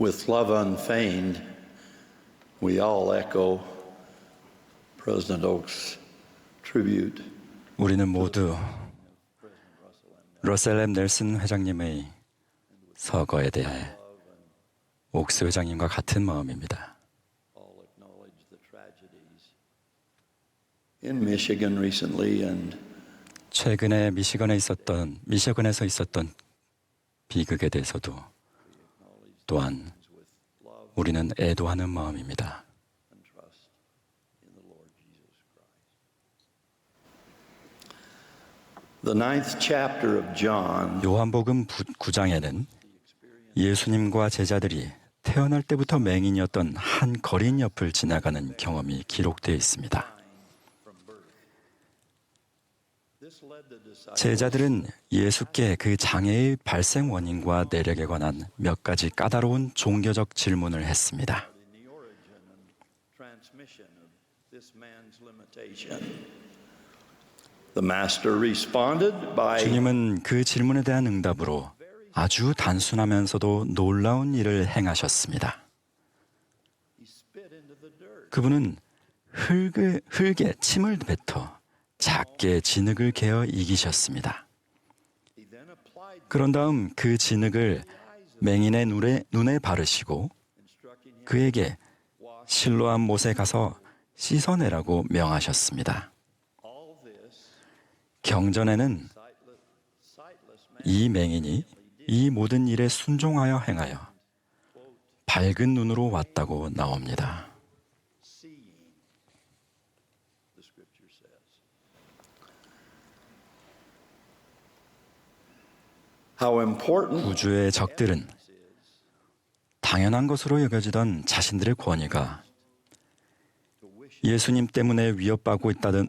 With love unfeigned, we all echo President Oak's tribute. 우리는 모두 러셀 엠 넬슨 회장님의 서거에 대해 옥스 회장님과 같은 마음입니다. 최근에 미시건에 있었던 미시건에서 있었던 비극에 대해서도 또한 우리는 애도하는 마음입니다. 요한복음 9장에는 예수님과 제자들이 태어날 때부터 맹인이었던 한 거린 옆을 지나가는 경험이 기록되어 있습니다. 제자들은 예수께 그 장애의 발생 원인과 내력에 관한 몇 가지 까다로운 종교적 질문을 했습니다. 주님은 그 질문에 대한 응답으로 아주 단순하면서도 놀라운 일을 행하셨습니다. 그분은 흙에, 흙에 침을 뱉어 작게 진흙을 개어 이기셨습니다. 그런 다음 그 진흙을 맹인의 눈에, 눈에 바르시고 그에게 실로암 못에 가서 씻어내라고 명하셨습니다. 경전에는 이 맹인이 이 모든 일에 순종하여 행하여 밝은 눈으로 왔다고 나옵니다. 우주의 적들은 당연한 것으로 여겨지던 자신들의 권위가 예수님 때문에 위협받고 있다던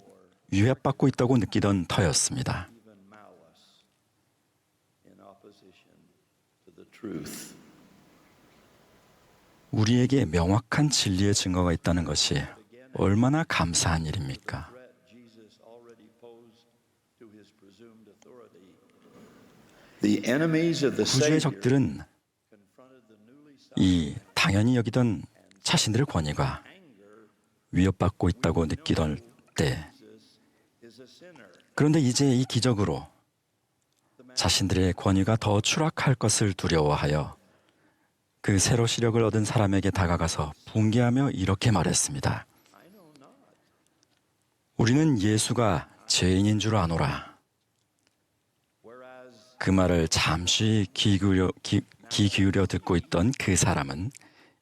위협받고 있다고 느끼던 터였습니다. 우리에게 명확한 진리의 증거가 있다는 것이 얼마나 감사한 일입니까? 구주의 적들은 이 당연히 여기던 자신들의 권위가 위협받고 있다고 느끼던 때. 그런데 이제 이 기적으로 자신들의 권위가 더 추락할 것을 두려워하여 그 새로 시력을 얻은 사람에게 다가가서 붕괴하며 이렇게 말했습니다. 우리는 예수가 죄인인 줄 아노라. 그 말을 잠시 귀 기울여, 귀, 귀 기울여 듣고 있던 그 사람은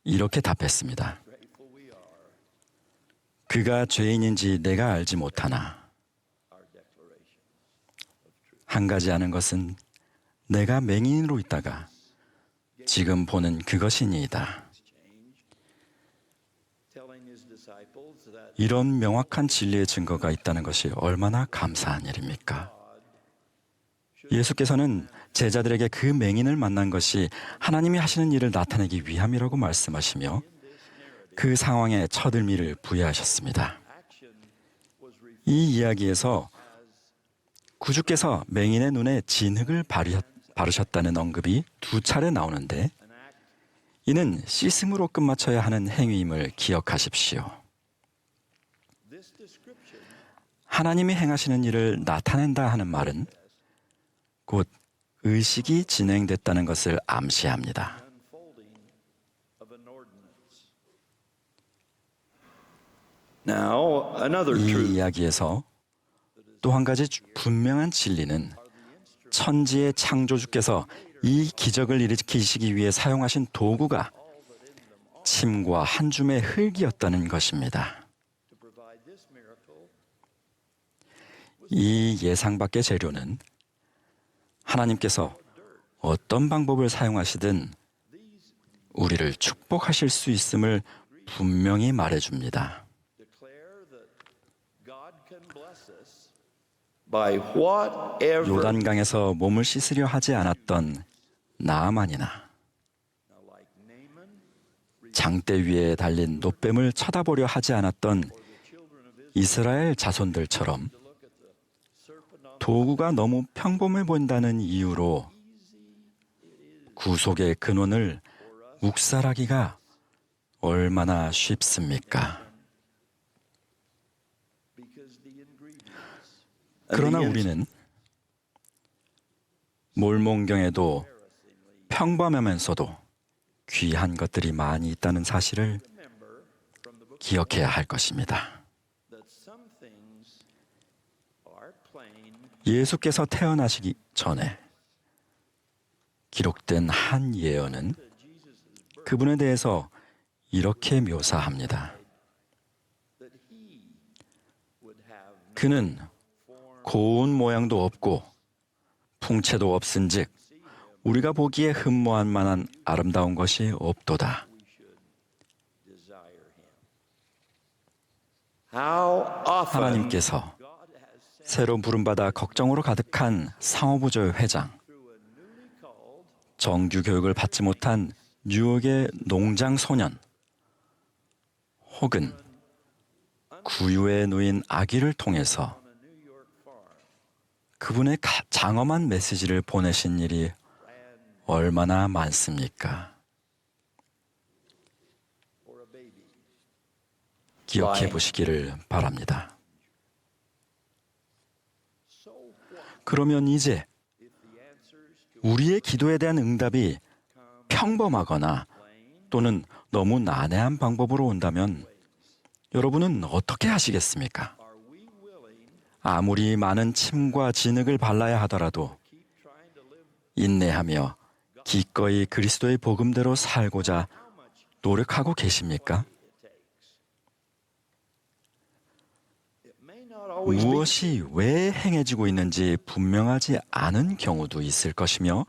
이렇게 답했습니다. 그가 죄인인지 내가 알지 못하나. 한 가지 아는 것은 내가 맹인으로 있다가 지금 보는 그것이니이다. 이런 명확한 진리의 증거가 있다는 것이 얼마나 감사한 일입니까? 예수께서는 제자들에게 그 맹인을 만난 것이 하나님이 하시는 일을 나타내기 위함이라고 말씀하시며 그 상황에 첫 의미를 부여하셨습니다. 이 이야기에서 구주께서 맹인의 눈에 진흙을 바르셨, 바르셨다는 언급이 두 차례 나오는데 이는 씻음으로 끝마쳐야 하는 행위임을 기억하십시오. 하나님이 행하시는 일을 나타낸다 하는 말은 곧 의식이 진행됐다는 것을 암시합니다. 이 이야기에서 또 한 가지 주- 분명한 진리는 천지의 창조주께서 이 기적을 일으키시기 위해 사용하신 도구가 침과 한 줌의 흙이었다는 것입니다. 이 예상 밖의 재료는 하나님께서 어떤 방법을 사용하시든 우리를 축복하실 수 있음을 분명히 말해줍니다. 요단강에서 몸을 씻으려 하지 않았던 Naaman, 장대 위에 달린 노뱀을 쳐다보려 하지 않았던 이스라엘 자손들처럼 도구가 너무 평범해 보인다는 이유로 구속의 근원을 묵살하기가 얼마나 쉽습니까? 그러나 우리는 몰몬경에도 평범하면서도 귀한 것들이 많이 있다는 사실을 기억해야 할 것입니다. 예수께서 태어나시기 전에 기록된 한 예언은 그분에 대해서 이렇게 묘사합니다. 그는 고운 모양도 없고 풍채도 없은즉 우리가 보기에 흠모할 만한 아름다운 것이 없도다. 하나님께서 새로 부름받아 걱정으로 가득한 상호부조 회장, 정규 교육을 받지 못한 뉴욕의 농장 소년, 혹은 구유에 누인 아기를 통해서 그분의 가- 장엄한 메시지를 보내신 일이 얼마나 많습니까? 기억해 보시기를 바랍니다. 그러면 이제 우리의 기도에 대한 응답이 평범하거나 또는 너무 난해한 방법으로 온다면 여러분은 어떻게 하시겠습니까? 아무리 많은 침과 진흙을 발라야 하더라도 인내하며 기꺼이 그리스도의 복음대로 살고자 노력하고 계십니까? 무엇이 왜 행해지고 있는지 분명하지 않은 경우도 있을 것이며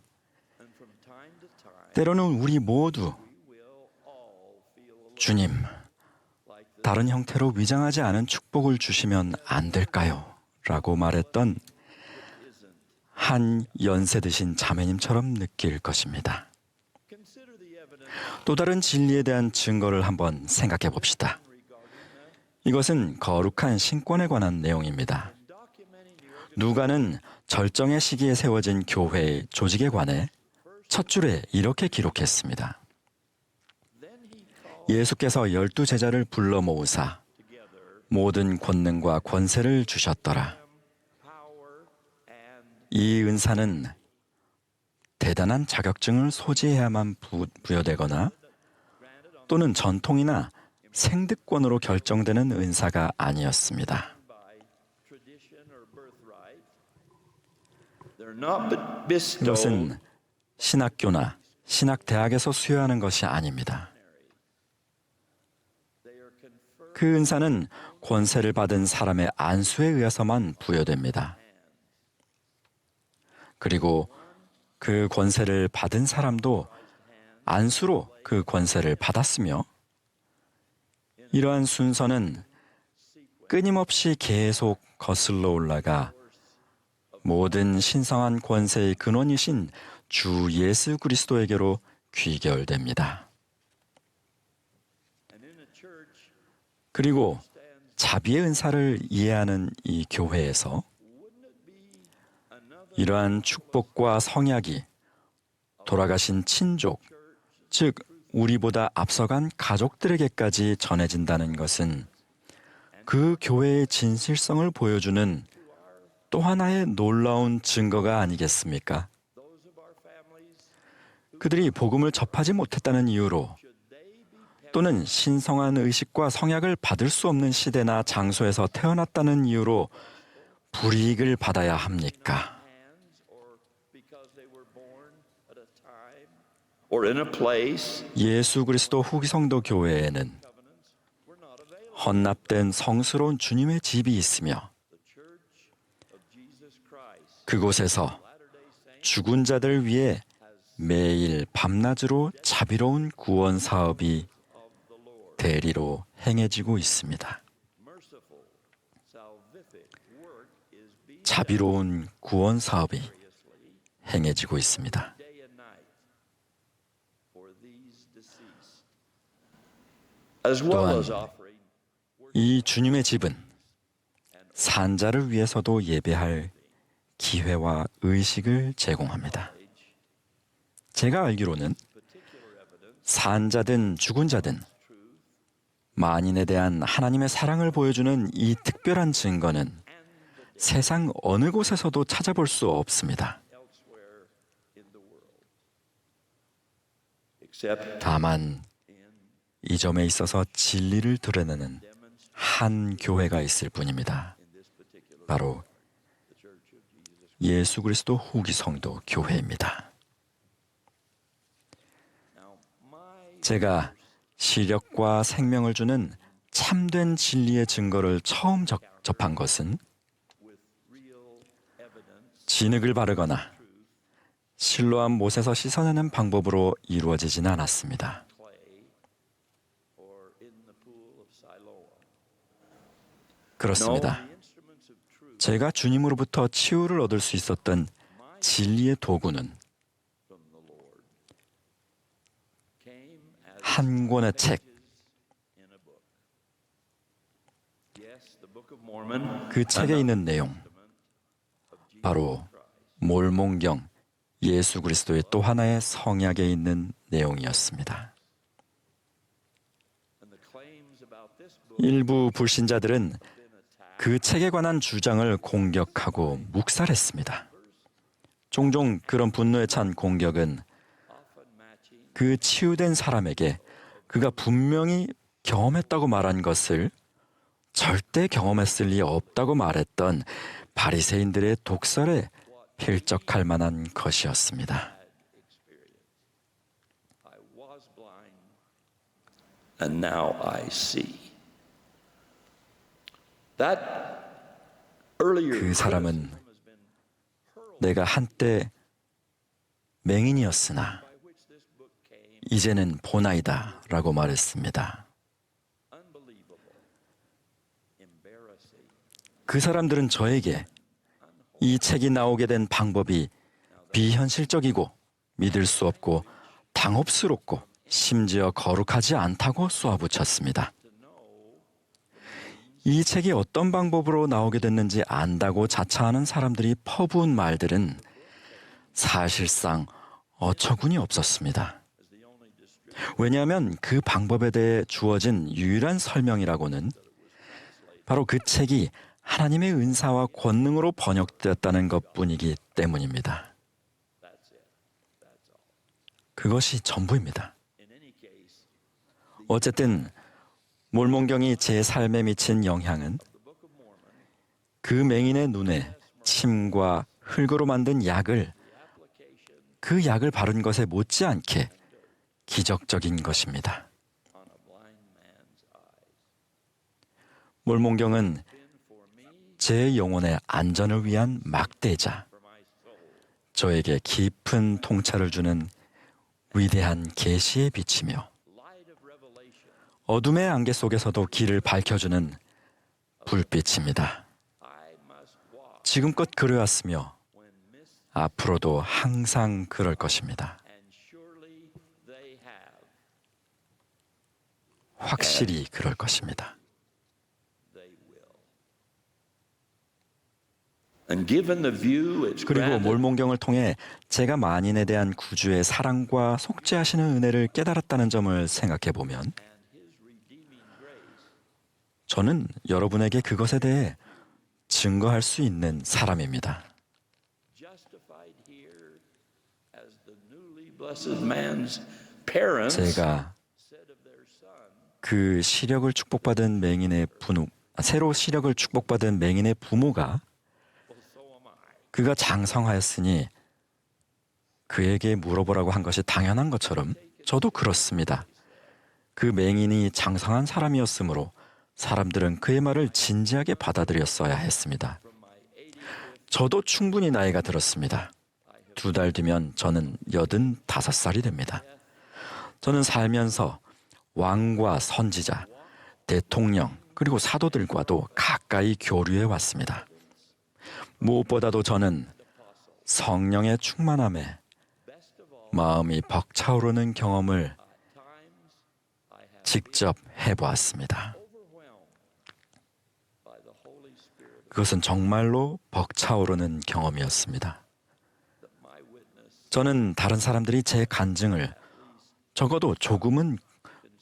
때로는 우리 모두 주님 다른 형태로 위장하지 않은 축복을 주시면 안 될까요? 라고 말했던 한 연세 드신 자매님처럼 느낄 것입니다. 또 다른 진리에 대한 증거를 한번 생각해 봅시다. 이것은 거룩한 신권에 관한 내용입니다. 누가는 절정의 시기에 세워진 교회의 조직에 관해 첫 줄에 이렇게 기록했습니다. 예수께서 열두 제자를 불러 모으사 모든 권능과 권세를 주셨더라. 이 은사는 대단한 자격증을 소지해야만 부, 부여되거나 또는 전통이나 생득권으로 결정되는 은사가 아니었습니다. 이것은 신학교나 신학대학에서 수여하는 것이 아닙니다. 그 은사는 권세를 받은 사람의 안수에 의해서만 부여됩니다. 그리고 그 권세를 받은 사람도 안수로 그 권세를 받았으며 이러한 순서는 끊임없이 계속 거슬러 올라가 모든 신성한 권세의 근원이신 주 예수 그리스도에게로 귀결됩니다. 그리고 자비의 은사를 이해하는 이 교회에서 이러한 축복과 성약이 돌아가신 친족, 즉 우리보다 앞서간 가족들에게까지 전해진다는 것은 그 교회의 진실성을 보여주는 또 하나의 놀라운 증거가 아니겠습니까? 그들이 복음을 접하지 못했다는 이유로 또는 신성한 의식과 성약을 받을 수 없는 시대나 장소에서 태어났다는 이유로 불이익을 받아야 합니까? 예수 그리스도 후기 성도 교회에는. 헌납된 성스러운 주님의 집이 있으며 그곳에서 죽은 자들 위해 매일 밤낮으로 자비로운 구원 사업이 대리로 행해지고 있습니다. 자비로운 구원 사업이 행해지고 있습니다. 또한 as offering 이 주님의 집은 산자를 위해서도 예배할 기회와 의식을 제공합니다. 제가 알기로는 산 자든 죽은 자든 만인에 대한 하나님의 사랑을 보여주는 이 특별한 증거는 세상 어느 곳에서도 찾아볼 수 없습니다. 다만 이 점에 있어서 진리를 드러내는 한 교회가 있을 뿐입니다. 바로 예수 그리스도 후기 성도 교회입니다. 제가 시력과 생명을 주는 참된 진리의 증거를 처음 적- 접한 것은 진흙을 바르거나 실로암 못에서 씻어내는 방법으로 이루어지지는 않았습니다. 그렇습니다. 제가 주님으로부터 치유를 얻을 수 있었던 진리의 도구는 한 권의 책. 그 책에 있는 내용, 바로 몰몬경 예수 그리스도의 또 하나의 성약에 있는 내용이었습니다. 일부 불신자들은 그 책에 관한 주장을 공격하고 묵살했습니다. 종종 그런 분노에 찬 공격은 그 치유된 사람에게 그가 분명히 경험했다고 말한 것을 절대 경험했을 리 없다고 말했던 바리새인들의 독설에 필적할 만한 것이었습니다. 그 사람은 내가 한때 맹인이었으나 이제는 보나이다 라고 말했습니다. unbelievable, embarrassing, 그 사람들은 저에게 이 책이 나오게 된 방법이 비현실적이고 믿을 수 없고 당혹스럽고 심지어 거룩하지 않다고 쏘아붙였습니다. 이 책이 어떤 방법으로 나오게 됐는지 안다고 자처하는 사람들이 퍼부은 말들은 사실상 어처구니 없었습니다. 왜냐하면 그 방법에 대해 주어진 유일한 설명이라고는 바로 그 책이 하나님의 은사와 권능으로 번역되었다는 것 뿐이기 때문입니다. 그것이 전부입니다. 어쨌든 몰몬경이 제 삶에 미친 영향은 그 맹인의 눈에 침과 흙으로 만든 약을 그 약을 바른 것에 못지않게 기적적인 것입니다. 몰몬경은 제 영혼의 안전을 위한 막대자, 저에게 깊은 통찰을 주는 위대한 계시의 빛이며. 어둠의 안개 속에서도 길을 밝혀주는 불빛입니다. 지금껏 mist, 앞으로도 항상 그럴 것입니다. 확실히 그럴 것입니다. 그리고 몰몬경을 통해 제가 만인에 대한 구주의 사랑과 속죄하시는 은혜를 깨달았다는 점을 생각해 보면 저는 여러분에게 그것에 대해 증거할 수 있는 사람입니다. 제가 그 시력을 축복받은 맹인의 부모, 아, 새로 시력을 축복받은 맹인의 부모가. 그가 장성하였으니 그에게 물어보라고 한 것이 당연한 것처럼 저도 그렇습니다. 그 맹인이 장성한 사람이었으므로 사람들은 그의 말을 진지하게 받아들였어야 했습니다. 저도 충분히 나이가 들었습니다. 두 달 뒤면 저는 여든 다섯 살이 됩니다. 저는 살면서 왕과 선지자, 대통령, 그리고 사도들과도 가까이 교류해 왔습니다. 무엇보다도 저는 성령의 충만함에 마음이 벅차오르는 경험을 직접 해보았습니다. 그것은 정말로 벅차오르는 경험이었습니다. 저는 다른 사람들이 제 간증을 적어도 조금은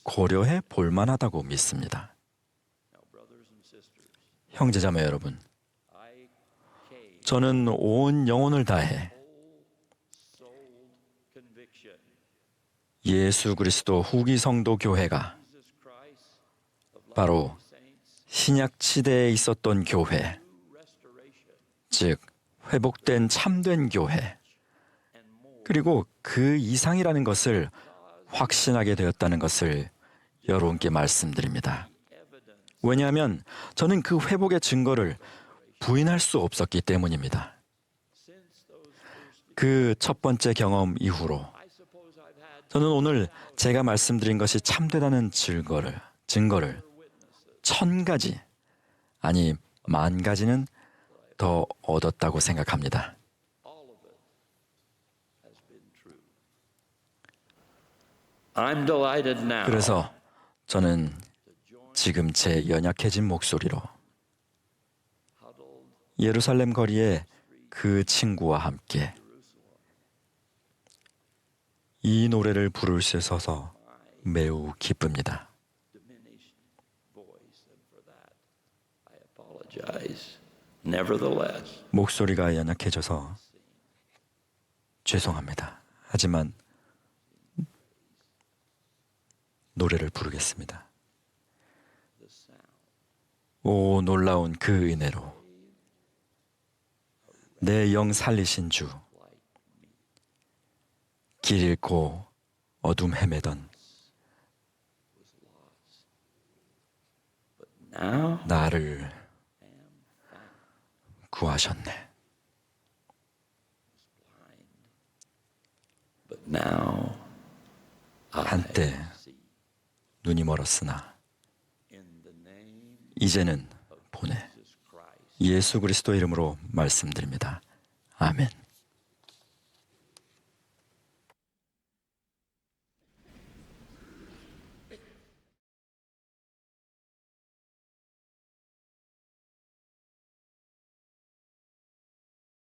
고려해 볼 만하다고 믿습니다. 형제자매 여러분, 저는 온 영혼을 다해. 예수 그리스도 후기 성도 교회가 바로 신약 시대에 있었던 교회, 즉 회복된 참된 교회. 그리고 그 이상이라는 것을 확신하게 되었다는 것을 여러분께 말씀드립니다. 왜냐하면 저는 그 회복의 증거를 부인할 수 없었기 때문입니다. 그 첫 번째 경험 이후로 저는 오늘 제가 말씀드린 것이 참되다는 증거를 증거를 천 가지 아니 만 가지는 더 얻었다고 생각합니다. 그래서 저는 지금 제 연약해진 목소리로 예루살렘 거리에 그 친구와 함께 이 노래를 부를 수 있어서 매우 기쁩니다. 목소리가 연약해져서 죄송합니다. 하지만 노래를 부르겠습니다. 오 놀라운 그 은혜로 내 영 살리신 주 길 잃고 어둠 헤매던 나를 구하셨네. 한때. 눈이 멀었으나 이제는 보내. 예수 그리스도 이름으로 말씀드립니다. 아멘.